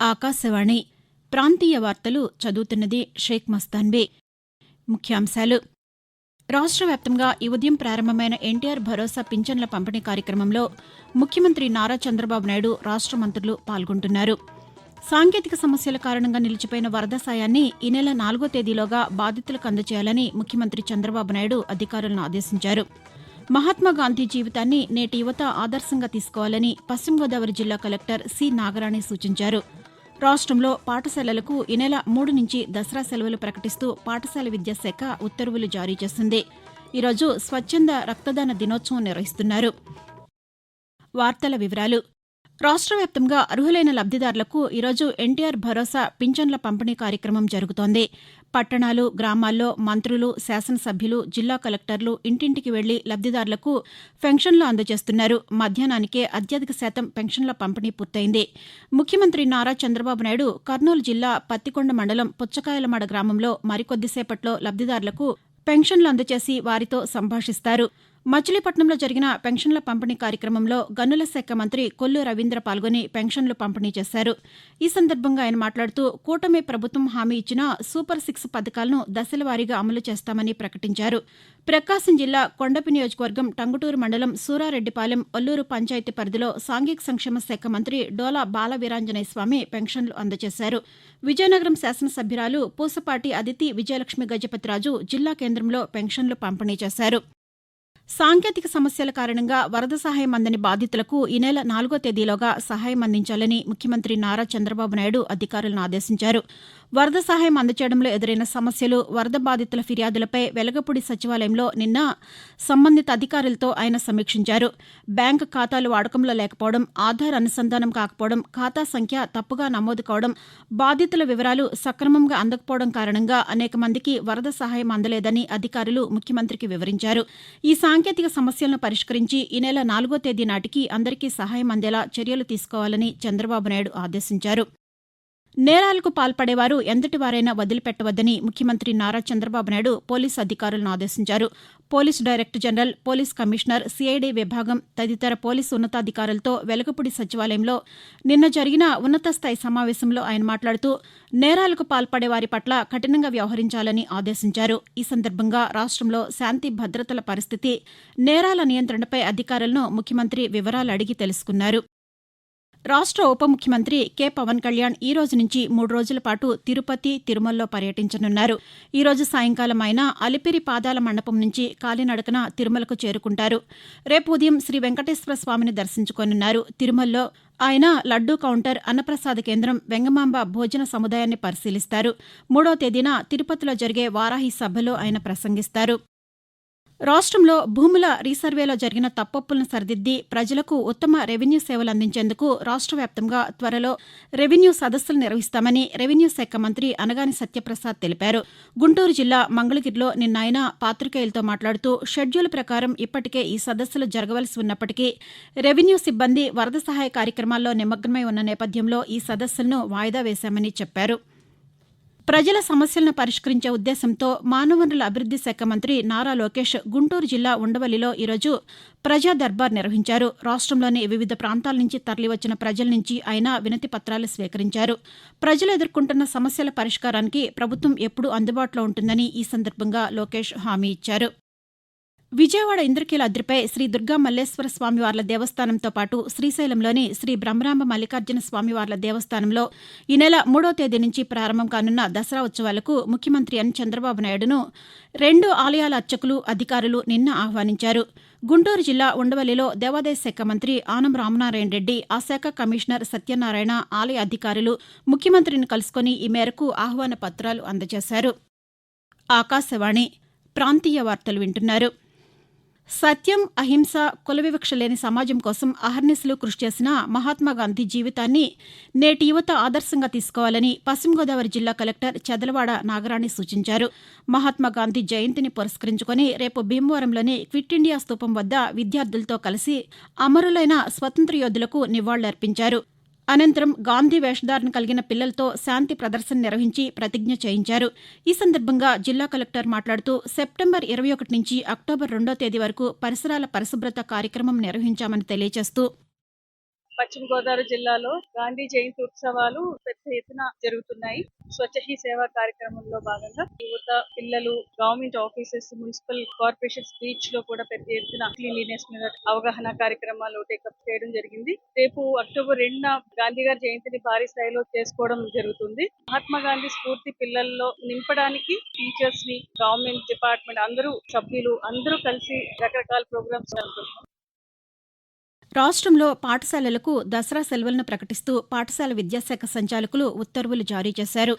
ఆకాశవాణి. ప్రాంతీయ వార్తలు చదువుతున్నది షేక్ మస్తాన్బీ ముఖ్యాంశాలు. రాష్ట్ర వ్యాప్తంగా ఈ ఉదయం ప్రారంభమైన ఎన్టీఆర్ భరోసా పింఛన్ల పంపిణీ కార్యక్రమంలో ముఖ్యమంత్రి నారా చంద్రబాబు నాయుడు రాష్ట్ర మంత్రులు పాల్గొంటున్నారు. సాంకేతిక సమస్యల కారణంగా నిలిచిపోయిన వరద సాయాన్ని ఈ నెల నాలుగో తేదీలోగా బాధితులకు అందజేయాలని ముఖ్యమంత్రి చంద్రబాబు నాయుడు అధికారులను ఆదేశించారు. మహాత్మాగాంధీ జీవితాన్ని నేటి యువత ఆదర్శంగా తీసుకోవాలని పశ్చిమ గోదావరి జిల్లా కలెక్టర్ సి నాగరాణి సూచించారు. రాష్ట్రంలో పాఠశాలలకు ఈ నెల మూడు నుంచి దసరా సెలవులు ప్రకటిస్తూ పాఠశాల విద్యాశాఖ ఉత్తర్వులు జారీ చేసింది. ఈరోజు స్వచ్ఛంద రక్తదాన దినోత్సవం నిర్వహిస్తున్నారు. వార్తల వివరాలు. రాష్ట్ర వ్యాప్తంగా అర్హులైన లబ్దిదారులకు ఈరోజు ఎన్టీఆర్ భరోసా పింఛన్ల పంపిణీ కార్యక్రమం జరుగుతోంది. పట్టణాలు గ్రామాల్లో మంత్రులు శాసనసభ్యులు జిల్లా కలెక్టర్లు ఇంటింటికి వెళ్ళి లబ్దిదారులకు పెన్షన్లు అందజేస్తున్నారు. మధ్యాహ్నానికే అత్యధిక శాతం పెన్షన్ల పంపిణీ పూర్తయింది. ముఖ్యమంత్రి నారా చంద్రబాబు నాయుడు కర్నూలు జిల్లా పత్తికొండ మండలం పుచ్చకాయలమాడ గ్రామంలో మరికొద్దిసేపట్లో లబ్దిదారులకు పెన్షన్లు అందజేసి వారితో సంభాషిస్తారు. మచిలీపట్నంలో జరిగిన పెన్షన్ల పంపిణీ కార్యక్రమంలో గనుల శాఖ మంత్రి కొల్లు రవీంద్ర పాల్గొని పెన్షన్లు పంపిణీ చేశారు. ఈ సందర్భంగా ఆయన మాట్లాడుతూ కూటమి ప్రభుత్వం హామీ ఇచ్చిన సూపర్ సిక్స్ పథకాలను దశలవారీగా అమలు చేస్తామని ప్రకటించారు. ప్రకాశం జిల్లా కొండపి నియోజకవర్గం టంగుటూరు మండలం సూరారెడ్డిపాలెం ఒల్లూరు పంచాయతీ పరిధిలో సాంఘిక సంక్షేమ శాఖ మంత్రి డోలా బాలవీరాంజనేయస్వామి స్వామి పెన్షన్లు అందజేశారు. విజయనగరం శాసనసభ్యురాలు పూసపాటి అదితి విజయలక్ష్మి గజపతిరాజు జిల్లా కేంద్రంలో పెన్షన్లు పంపిణీ చేశారు. సాంకేతిక సమస్యల కారణంగా వరద సహాయం అందని బాధితులకు ఈ నెల నాలుగో తేదీలోగా సహాయం అందించాలని ముఖ్యమంత్రి నారా చంద్రబాబు నాయుడు అధికారులను ఆదేశించారు. వరద సహాయం అందచేయడంలో ఎదురైన సమస్యలు వరద బాధితుల ఫిర్యాదులపై వెలగపూడి సచివాలయంలో నిన్న సంబంధిత అధికారులతో ఆయన సమీక్షించారు. బ్యాంకు ఖాతాలు వాడకంలో లేకపోవడం ఆధార్ అనుసంధానం కాకపోవడం ఖాతా సంఖ్య తప్పుగా నమోదు కావడం బాధితుల వివరాలు సక్రమంగా అందకపోవడం కారణంగా అనేక మందికి వరద సహాయం అందలేదని అధికారులు ముఖ్యమంత్రికి వివరించారు. ఈ సాంకేతిక సమస్యలను పరిష్కరించి ఈ నెల నాలుగో తేదీ నాటికి అందరికీ సహాయం అందేలా చర్యలు తీసుకోవాలని చంద్రబాబు నాయుడు ఆదేశించారు. నేరాలకు పాల్పడేవారు ఎంతటి వారైనా వదిలిపెట్టవద్దని ముఖ్యమంత్రి నారా చంద్రబాబు నాయుడు పోలీసు అధికారులను ఆదేశించారు. Police director general police commissioner CID విభాగం తదితర పోలీసు ఉన్నతాధికారులతో వెలగపూడి సచివాలయంలో నిన్న జరిగిన ఉన్నతస్థాయి సమావేశంలో ఆయన మాట్లాడుతూ నేరాలకు పాల్పడే వారి పట్ల కఠినంగా వ్యవహరించాలని ఆదేశించారు. ఈ సందర్భంగా రాష్ట్రంలో శాంతి భద్రతల పరిస్థితి నేరాల నియంత్రణపై అధికారులను ముఖ్యమంత్రి వివరాలు అడిగి తెలుసుకున్నారు. రాష్ట్ర ఉప ముఖ్యమంత్రి కె. పవన్ కళ్యాణ్ ఈ రోజు నుంచి మూడు రోజుల పాటు తిరుపతి తిరుమలలో పర్యటించనున్నారు. ఈ రోజు సాయంకాలం ఆయన అలిపిరి పాదాల మండపం నుంచి కాలినడకన తిరుమలకు చేరుకుంటారు. రేపు ఉదయం శ్రీ వెంకటేశ్వర స్వామిని దర్శించుకోనున్నారు. తిరుమలలో ఆయన లడ్డూ కౌంటర్ అన్నప్రసాద కేంద్రం వెంగమాంబ భోజన సముదాయాన్ని పరిశీలిస్తారు. మూడో తేదీన తిరుపతిలో జరిగే వారాహి సభలో ఆయన ప్రసంగిస్తారు. రాష్ట్రంలో భూముల రీసర్వేలో జరిగిన తప్పొప్పులను సరిదిద్ది ప్రజలకు ఉత్తమ రెవెన్యూ సేవలు అందించేందుకు రాష్ట్ర వ్యాప్తంగా త్వరలో రెవెన్యూ సదస్సులు నిర్వహిస్తామని రెవెన్యూ శాఖ మంత్రి అనగాని సత్యప్రసాద్ తెలిపారు. గుంటూరు జిల్లా మంగళగిరిలో నిన్న ఆయన పాతికేయులతో మాట్లాడుతూ షెడ్యూల్ ప్రకారం ఇప్పటికే ఈ సదస్సులు జరగవలసి ఉన్నప్పటికీ రెవెన్యూ సిబ్బంది వరద సహాయ కార్యక్రమాల్లో నిమగ్నమై ఉన్న నేపథ్యంలో ఈ సదస్సులను వాయిదా వేశామని చెప్పారు. ప్రజల సమస్యలను పరిష్కరించే ఉద్దేశంతో మానవ వనరుల అభివృద్ది శాఖ మంత్రి నారా లోకేష్ గుంటూరు జిల్లా ఉండవల్లిలో ఈరోజు ప్రజా దర్బార్ నిర్వహించారు. రాష్ట్రంలోని వివిధ ప్రాంతాల నుంచి తరలివచ్చిన ప్రజల నుంచి ఆయన వినతి పత్రాలు స్వీకరించారు. ప్రజలు ఎదుర్కొంటున్న సమస్యల పరిష్కారానికి ప్రభుత్వం ఎప్పుడూ అందుబాటులో ఉంటుందని ఈ సందర్భంగా లోకేష్ హామీ ఇచ్చారు. విజయవాడ ఇంద్రకీలాద్రిపై శ్రీ దుర్గా మల్లేశ్వర స్వామివార్ల దేవస్థానంతో పాటు శ్రీశైలంలోని శ్రీ బ్రహ్మరామ మల్లికార్జున స్వామివార్ల దేవస్థానంలో ఈ నెల మూడో తేదీ నుంచి ప్రారంభం కానున్న దసరా ఉత్సవాలకు ముఖ్యమంత్రి ఎన్. చంద్రబాబు నాయుడును రెండు ఆలయాల అర్చకులు అధికారులు నిన్న ఆహ్వానించారు. గుంటూరు జిల్లా ఉండవల్లిలో దేవాదాయ శాఖ మంత్రి ఆనం రామనారాయణ రెడ్డి ఆ శాఖ కమిషనర్ సత్యనారాయణ ఆలయ అధికారులు ముఖ్యమంత్రిని కలుసుకుని ఈ మేరకు ఆహ్వాన పత్రాలు అందజేశారు. ఆకాశవాణి ప్రాంతీయ వార్తలు వింటున్నారు. సత్యం అహింస కుల వివక్ష లేని సమాజం కోసం అహర్నిశలు కృషి చేసిన మహాత్మాగాంధీ జీవితాన్ని నేటి యువత ఆదర్శంగా తీసుకోవాలని పశ్చిమ గోదావరి జిల్లా కలెక్టర్ చెదలవాడ నాగరాణి సూచించారు. మహాత్మాగాంధీ జయంతిని పురస్కరించుకుని రేపు భీమవరంలోని క్విట్ ఇండియా స్తూపం వద్ద విద్యార్థులతో కలిసి అమరులైన స్వతంత్ర యోధులకు నివాళులర్పించారు. అనంతరం గాంధీ వేషధారణ కలిగిన పిల్లలతో శాంతి ప్రదర్శన నిర్వహించి ప్రతిజ్ఞ చేయించారు. ఈ సందర్భంగా జిల్లా కలెక్టర్ మాట్లాడుతూ సెప్టెంబర్ ఇరవై ఒకటి నుంచి అక్టోబర్ రెండో తేదీ వరకు పరిసరాల పరిశుభ్రత కార్యక్రమం నిర్వహించామని తెలియజేస్తూ పశ్చిమ గోదావరి జిల్లాలో గాంధీ జయంతి ఉత్సవాలు పెద్ద ఎత్తున జరుగుతున్నాయి. స్వచ్ఛ హీ సేవా కార్యక్రమంలో భాగంగా యువత పిల్లలు గవర్నమెంట్ ఆఫీసెస్ మున్సిపల్ కార్పొరేషన్స్ బీచ్లో కూడా పెద్ద ఎత్తున క్లీన్లీనెస్ మీద అవగాహన కార్యక్రమాలు టేకప్ చేయడం జరిగింది. రేపు అక్టోబర్ రెండున గాంధీ గారి జయంతిని భారీ స్థాయిలో చేసుకోవడం జరుగుతుంది. మహాత్మా గాంధీ స్ఫూర్తి పిల్లల్లో నింపడానికి టీచర్స్ని గవర్నమెంట్ డిపార్ట్మెంట్ అందరూ సభ్యులు అందరూ కలిసి రకరకాల ప్రోగ్రామ్స్ జరుగుతున్నాం రాష్ట్రంలో పాఠశాలలకు దసరా సెలవులను ప్రకటిస్తూ పాఠశాల విద్యాశాఖ సంచాలకులు ఉత్తర్వులు జారీ చేశారు.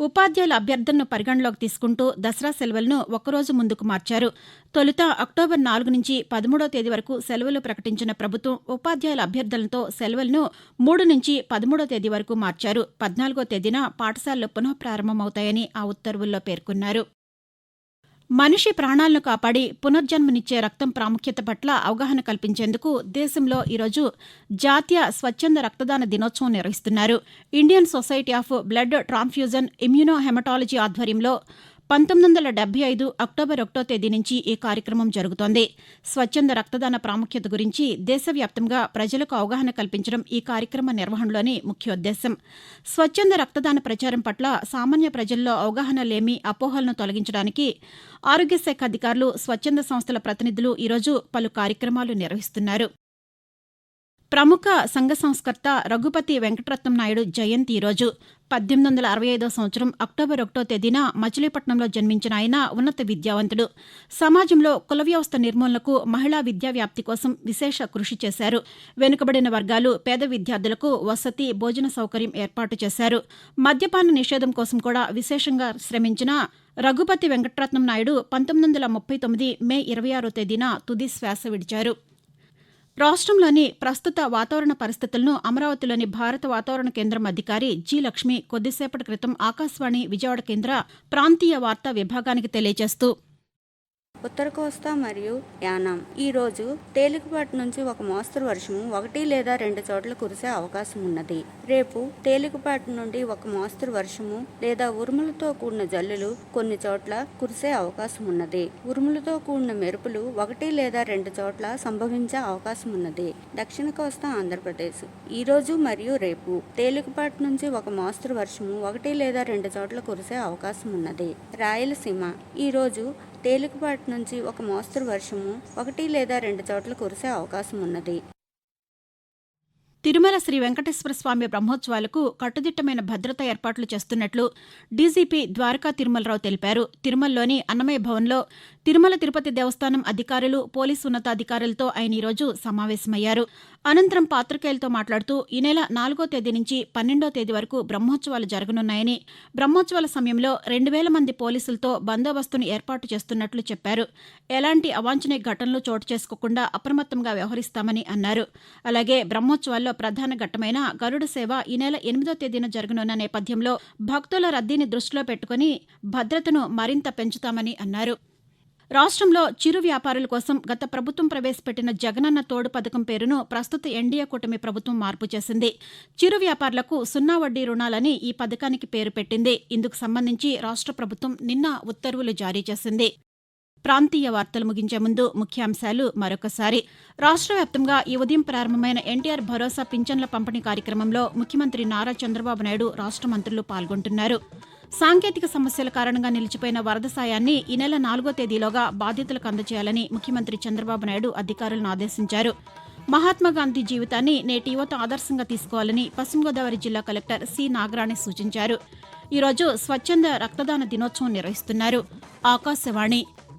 ఉపాధ్యాయుల అభ్యర్థనను పరిగణలోకి తీసుకుంటూ దసరా సెలవులను ఒక్కరోజు ముందుకు మార్చారు. తొలుత అక్టోబర్ నాలుగు నుంచి పదమూడో తేదీ వరకు సెలవులు ప్రకటించిన ప్రభుత్వం ఉపాధ్యాయుల అభ్యర్థనలతో సెలవులను మూడు నుంచి పదమూడో తేదీ వరకు మార్చారు. పద్నాలుగో తేదీన పాఠశాలలు పునః ప్రారంభమవుతాయని ఆ ఉత్తర్వుల్లో పేర్కొన్నారు. మనిషి ప్రాణాలను కాపాడి పునర్జన్మనిచ్చే రక్తం ప్రాముఖ్యత పట్ల అవగాహన కల్పించేందుకు దేశంలో ఈరోజు జాతీయ స్వచ్ఛంద రక్తదాన దినోత్సవం నిర్వహిస్తున్నారు. Indian society of blood transfusion immunohaematology ఆధ్వర్యంలో పంతొమ్మిది వందల డెబ్బై ఐదు అక్టోబర్ ఒకటో తేదీ నుంచి ఈ కార్యక్రమం జరుగుతోంది. స్వచ్ఛంద రక్తదాన ప్రాముఖ్యత గురించి దేశవ్యాప్తంగా ప్రజలకు అవగాహన కల్పించడం ఈ కార్యక్రమ నిర్వహణలోని ముఖ్యోద్దేశం స్వచ్ఛంద రక్తదాన ప్రచారం పట్ల సామాన్య ప్రజల్లో అవగాహన లేమి అపోహలను తొలగించడానికి ఆరోగ్య శాఖ అధికారులు స్వచ్ఛంద సంస్థల ప్రతినిధులు ఈరోజు పలు కార్యక్రమాలు నిర్వహిస్తున్నారు. ప్రముఖ సంఘ సంస్కర్త రఘుపతి వెంకటరత్నం నాయుడు జయంతి ఈరోజు. పద్దెనిమిది వందల అరవై ఐదో సంవత్సరం అక్టోబర్ ఒకటో తేదీన మచిలీపట్నంలో జన్మించిన ఆయన ఉన్నత విద్యావంతుడు. సమాజంలో కుల వ్యవస్థ నిర్మూలనకు మహిళా విద్యా వ్యాప్తి కోసం విశేష కృషి చేశారు. వెనుకబడిన వర్గాలు పేద విద్యార్థులకు వసతి భోజన సౌకర్యం ఏర్పాటు చేశారు. మద్యపాన నిషేధం కోసం కూడా విశేషంగా శ్రమించిన రఘుపతి వెంకటరత్నం నాయుడు పంతొమ్మిది వందల ముప్పై తొమ్మిది మే ఇరవై ఆరో తేదీన తుది శ్వాస విడిచారు. రాష్ట్రంలోని ప్రస్తుత వాతావరణ పరిస్థితులను అమరావతిలోని భారత వాతావరణ కేంద్రం అధికారి జి లక్ష్మి కొద్దిసేపటి క్రితం ఆకాశవాణి విజయవాడ కేంద్ర ప్రాంతీయ వార్తా విభాగానికి తెలియజేస్తూ ఉత్తర కోస్తా మరియు యానాం. ఈ రోజు తేలికపాటి నుంచి ఒక మోస్తరు వర్షము ఒకటి లేదా రెండు చోట్ల కురిసే అవకాశం ఉన్నది. రేపు తేలికపాటి నుండి ఒక మోస్తరు వర్షము లేదా ఉరుములతో కూడిన జల్లులు కొన్ని చోట్ల కురిసే అవకాశం ఉన్నది. ఉరుములతో కూడిన మెరుపులు ఒకటి లేదా రెండు చోట్ల సంభవించే అవకాశం ఉన్నది. దక్షిణ కోస్తా ఆంధ్రప్రదేశ్. ఈరోజు మరియు రేపు తేలికపాటి నుంచి ఒక మోస్తరు వర్షము ఒకటి లేదా రెండు చోట్ల కురిసే అవకాశం ఉన్నది. రాయలసీమ. ఈరోజు తేలికపాటి నుంచి ఒక మోస్తరు వర్షము ఒకటి లేదా రెండు చోట్ల కురిసే అవకాశం ఉన్నది తిరుమల శ్రీ వెంకటేశ్వర స్వామి బ్రహ్మోత్సవాలకు కట్టుదిట్టమైన భద్రత ఏర్పాట్లు చేస్తున్నట్లు డీజీపీ ద్వారకా తిరుమలరావు తెలిపారు. తిరుమలలోని అన్నమయ్య భవన్లో తిరుమల తిరుపతి దేవస్థానం అధికారులు పోలీసు ఉన్నతాధికారులతో ఆయన ఈరోజు సమావేశమయ్యారు. అనంతరం పాత్రికేయులతో మాట్లాడుతూ ఈ నెల నాలుగో తేదీ నుంచి పన్నెండో తేదీ వరకు బ్రహ్మోత్సవాలు జరగనున్నాయని బ్రహ్మోత్సవాల సమయంలో రెండు వేల మంది పోలీసులతో బందోబస్తును ఏర్పాటు చేస్తున్నట్లు చెప్పారు. ఎలాంటి అవాంఛనీయ ఘటనలు చోటు చేసుకోకుండా అప్రమత్తంగా వ్యవహరిస్తామని అన్నారు. అలాగే బ్రహ్మోత్సవాల్లో ప్రధాన ఘట్టమైన గరుడ సేవ ఈ నెల ఎనిమిదో తేదీన జరగనున్న నేపథ్యంలో భక్తుల రద్దీని దృష్టిలో పెట్టుకుని భద్రతను మరింత పెంచుతామని అన్నారు. రాష్ట్రంలో చిరు వ్యాపారుల కోసం గత ప్రభుత్వం ప్రవేశపెట్టిన జగనన్న తోడు పథకం పేరును ప్రస్తుత ఎన్డీఏ కూటమి ప్రభుత్వం మార్పు చేసింది. చిరు వ్యాపారులకు సున్నా వడ్డీ రుణాలని ఈ పథకానికి పేరు పెట్టింది. ఇందుకు సంబంధించి రాష్ట్ర ప్రభుత్వం నిన్న ఉత్తర్వులు జారీ చేసింది. ప్రాంతీయ వార్తలు ముగించే ముందు ముఖ్యాంశాలు మరొకసారి. రాష్ట్ర వ్యాప్తంగా ఈ ఉదయం ప్రారంభమైన ఎన్టీఆర్ భరోసా పింఛన్ల పంపిణీ కార్యక్రమంలో ముఖ్యమంత్రి నారా చంద్రబాబు నాయుడు రాష్ట్ర మంత్రులు పాల్గొంటున్నారు. సాంకేతిక సమస్యల కారణంగా నిలిచిపోయిన వరద సాయాన్ని ఈ నెల నాలుగో తేదీలోగా బాధితులకు అందజేయాలని ముఖ్యమంత్రి చంద్రబాబు నాయుడు అధికారులను ఆదేశించారు. మహాత్మాగాంధీ జీవితాన్ని నేటి యువత ఆదర్శంగా తీసుకోవాలని పశ్చిమ గోదావరి జిల్లా కలెక్టర్ సి. నాగరాణి సూచించారు. ఈరోజు స్వచ్ఛంద రక్తదాన దినోత్సవం నిర్వహిస్తున్నారు. ఆకాశవాణి